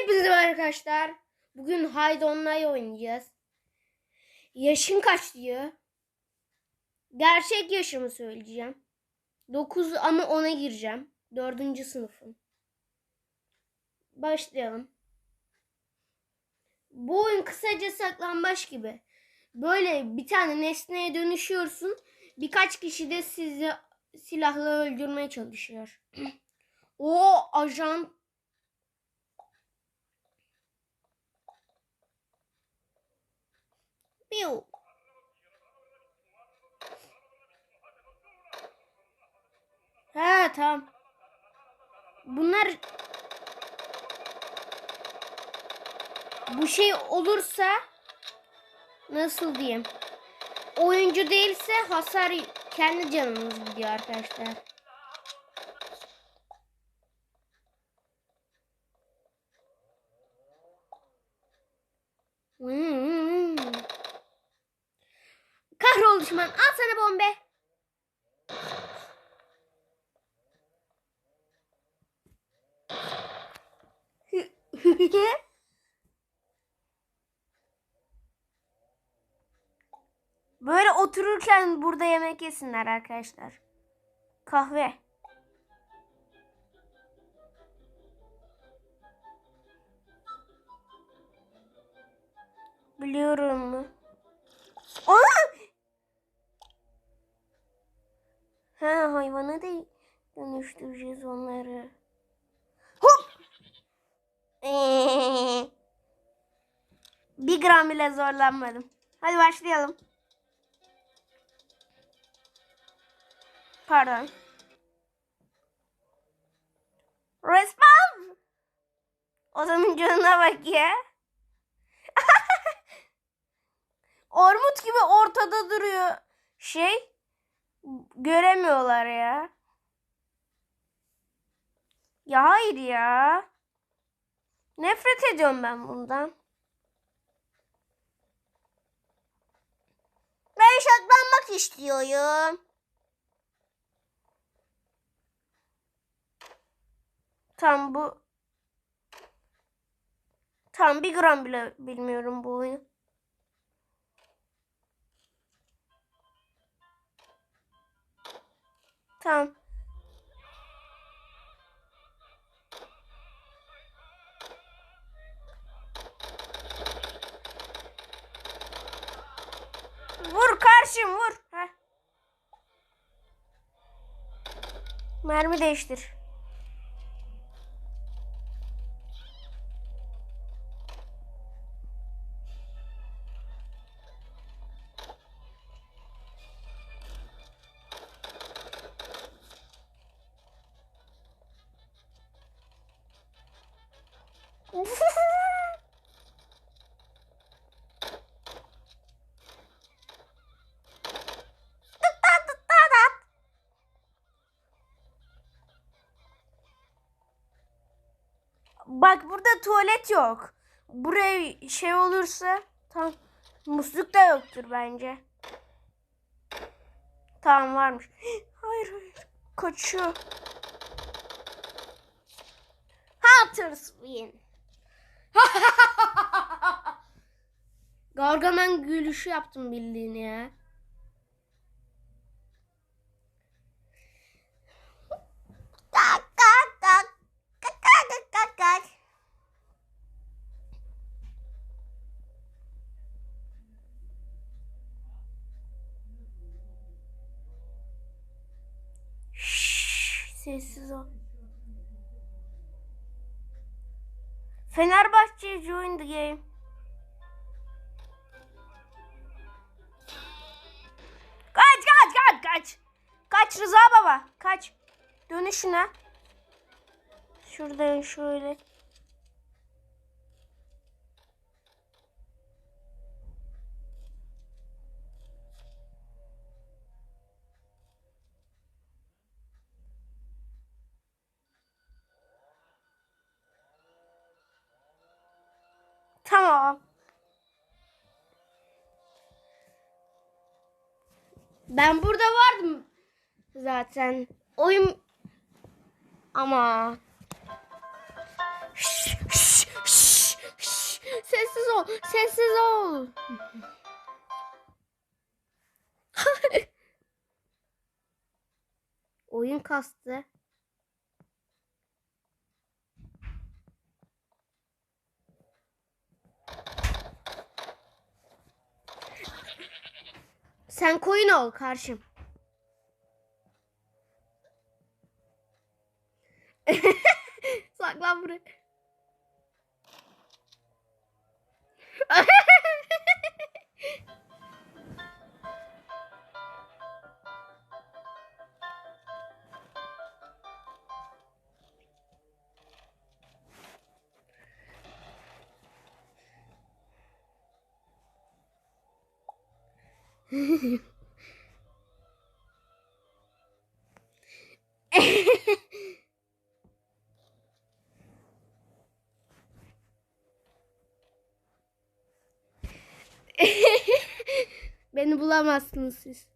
Hepinize arkadaşlar. Bugün Hide Online oynayacağız. Yaşın kaç diyor. Gerçek yaşımı söyleyeceğim. 9 ama 10'a gireceğim. 4. sınıfım. Başlayalım. Bu oyun kısaca saklambaç gibi. Böyle bir tane nesneye dönüşüyorsun. Birkaç kişi de sizi silahla öldürmeye çalışıyor. o ajan Piu. Ha tamam. Bunlar bu şey olursa nasıl diyeyim? Oyuncu değilse hasar kendi canınız gidiyor arkadaşlar. Düşman al sana bombe. Böyle otururken burada yemek yesinler arkadaşlar. Kahve. Biliyorum? Aa! Ha hayvana da dönüştüreceğiz onları. Hop! Ee, bir gram bile zorlanmadım. Hadi başlayalım. Pardon. Respawn! O zaman canına bak ya. Armut gibi ortada duruyor. Şey göremiyorlar ya. Ya hayır ya. Nefret ediyorum ben bundan. Ben şaklanmak istiyorum. Tam bu. Tam bir gram bile bilmiyorum bu oyunu. Tamam. Vur karşım vur. Heh. Mermi değiştir. Bak burada tuvalet yok. Buraya şey olursa tam musluk da yoktur bence. Tamam varmış. Hayır hayır. Kaçıyor. Hunters win. Gargamel gülüşü yaptım bildiğini ya. Sessiz. Fenerbahçe join the game. Kaç kaç kaç kaç. Kaç Rıza baba kaç. Dönüşüne. Şuradan şöyle. Ben burada vardım zaten. Oyun ama sessiz ol, sessiz ol. Oyun kastı. Sen koyun ol karşım. Beni bulamazsınız siz.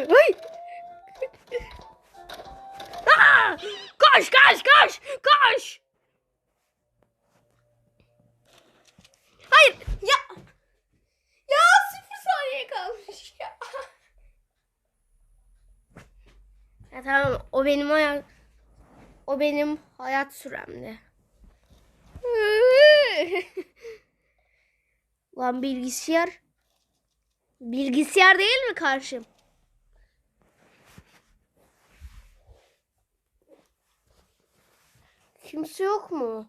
Ay! Aa! Koş koş koş koş! Hayır ya ya sıfır saniye kalmış ya. Ya tamam o benim hayat o benim hayat süremdi. Lan bilgisayar bilgisayar değil mi karşım? Kimse yok mu?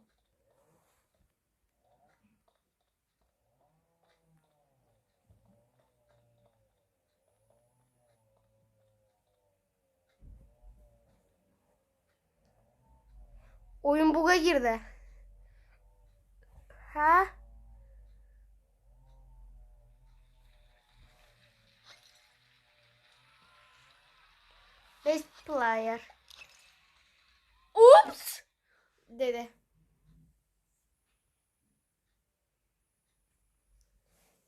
Oyun buga girdi. Ha? Best player. Oops! Dedi.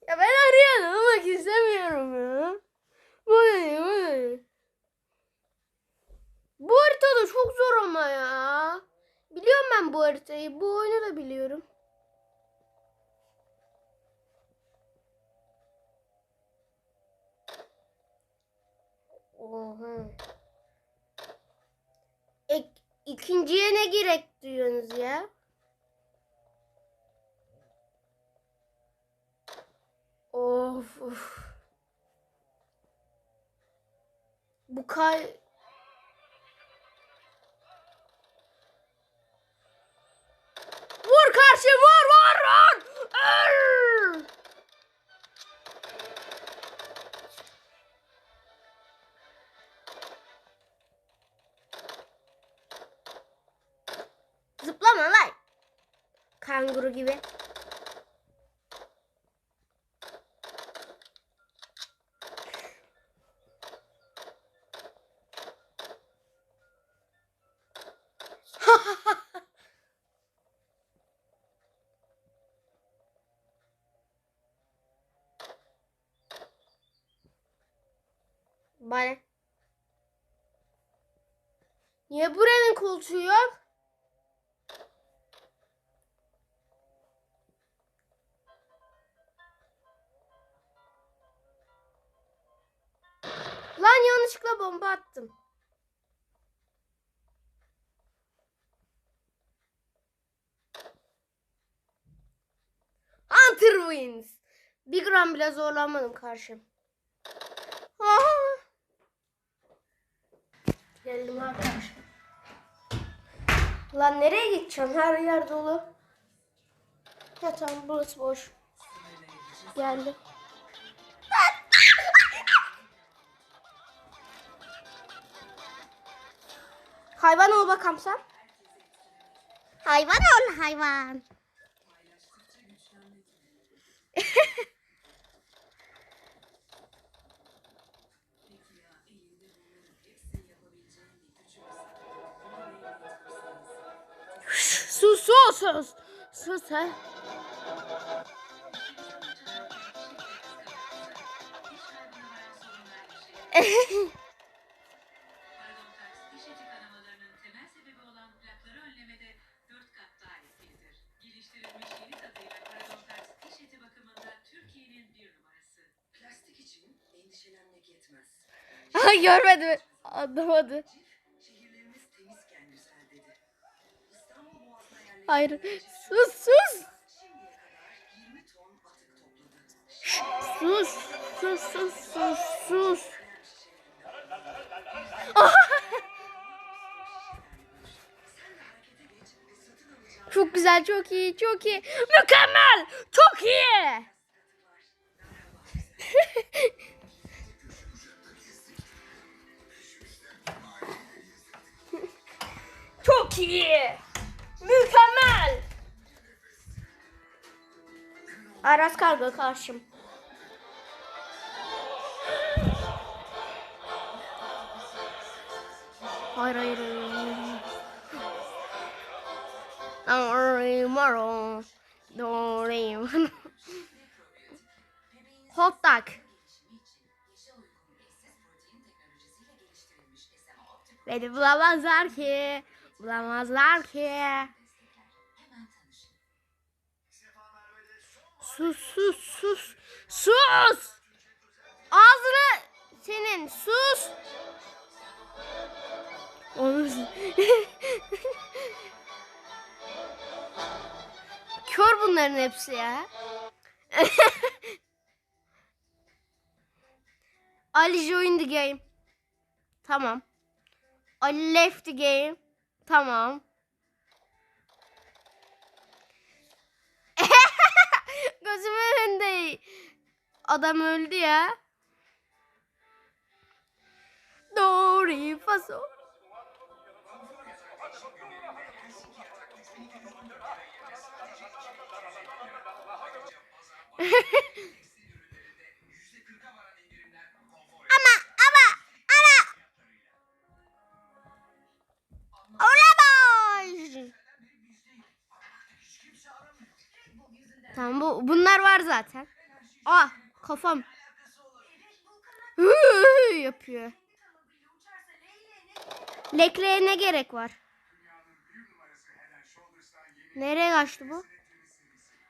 Ya ben arıyorum olmak istemiyorum ya. Bu ne bu ne? Bu harita da çok zor ama ya. Biliyorum ben bu haritayı. Bu oyunu da biliyorum. İkinciye ne gerek duyuyorsunuz ya? Of of. Bu kay... Bana. Niye buranın koltuğu yok? Lan yanlışlıkla bomba attım. Hunter wins. Bir gram bile zorlanmadım karşım. Geldim arkadaşlar. Lan nereye gideceğim? Her yer dolu. Ha tamam burası boş. Geldi. Hayvan ol bakalım sen. Hayvan ol hayvan. İçin endişelenmek yetmez. Ay görmedim. Anlamadı. Hayır. Sus sus. şimdiye kadar 20 ton atık topladı. Sus. Sus sus sus sus. Çok güzel, çok iyi, çok iyi. Mükemmel. Çok iyi. çok iyi. Aras karga karşım. Hayır hayır hayır. Doraemon. Doraemon. Hot dog. Beni bulamazlar ki. Bulamazlar ki. Sus sus sus. Sus. Ağzını senin sus. Onu Kör bunların hepsi ya. Ali join the game. Tamam. Ali left the game. Tamam. Gözümün önünde adam öldü ya. Dori faso. Ama Tamam bu bunlar var zaten. Ah kafam. Yapıyor. Lekleğe ne gerek var? Nereye kaçtı bu?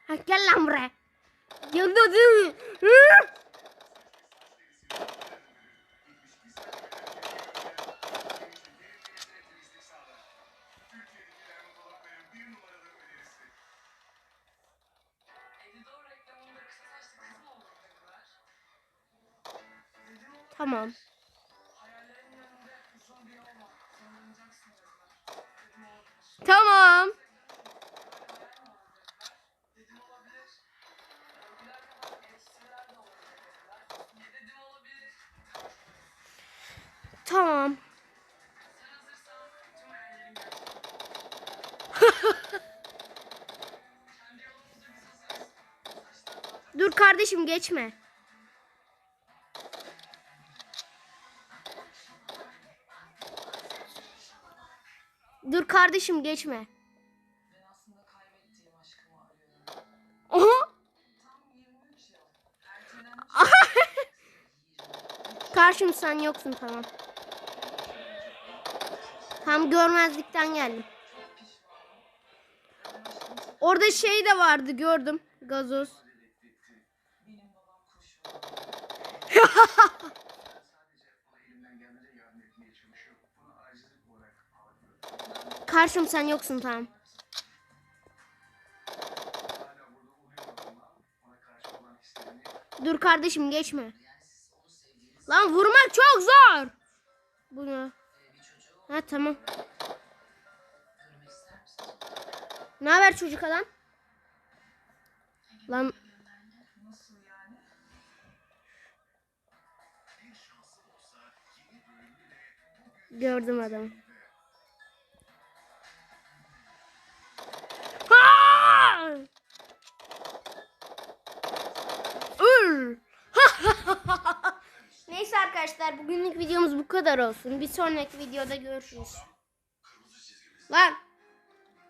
Ha, gel lan buraya. Hı! Tamam. Tamam. Tamam. Dur kardeşim geçme. Dur kardeşim geçme. Oha. Karşım sen yoksun tamam. Tam görmezlikten geldim. Orada şey de vardı gördüm. Gazoz. Karşım sen yoksun tamam. Dur kardeşim geçme. Lan vurmak çok zor. Bunu. Ha tamam. Ne haber çocuk adam? Lan gördüm adamı. Arkadaşlar bugünlük videomuz bu kadar olsun. Bir sonraki videoda görüşürüz. Lan